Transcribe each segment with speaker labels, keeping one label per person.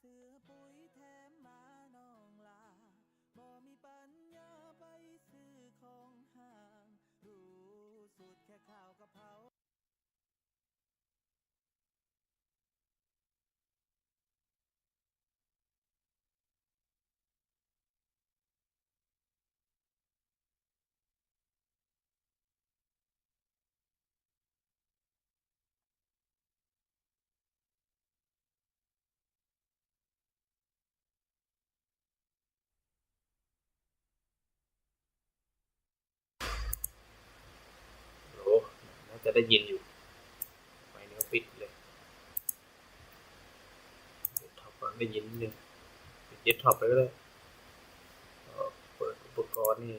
Speaker 1: ซื้อปุ๋ย
Speaker 2: จะได้ยินอยู่ไฟนี้ก็ปิดเลยเดสก์ท็อปได้ยินนิดนึงปิดเดสก์ท็อปไปก็ได้เปิดอุปกรณ์นี่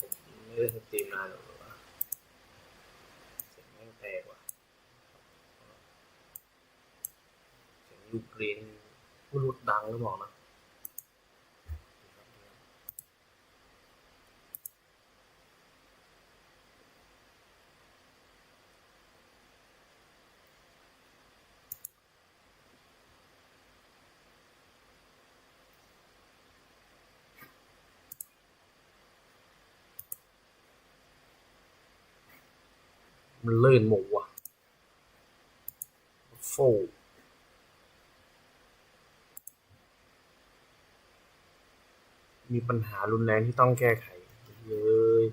Speaker 2: ผมไม่ได้สตรีมนานหรอกว่าเสียงแม่งแตกว่ะเสียงลูกเรียนไม่รู้ดังหรือเปล่านะ มันลื่นหมูอะฟูมีปัญหารุนแรงที่ต้องแก้ไขเลย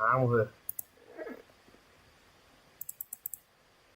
Speaker 2: Vamos ver.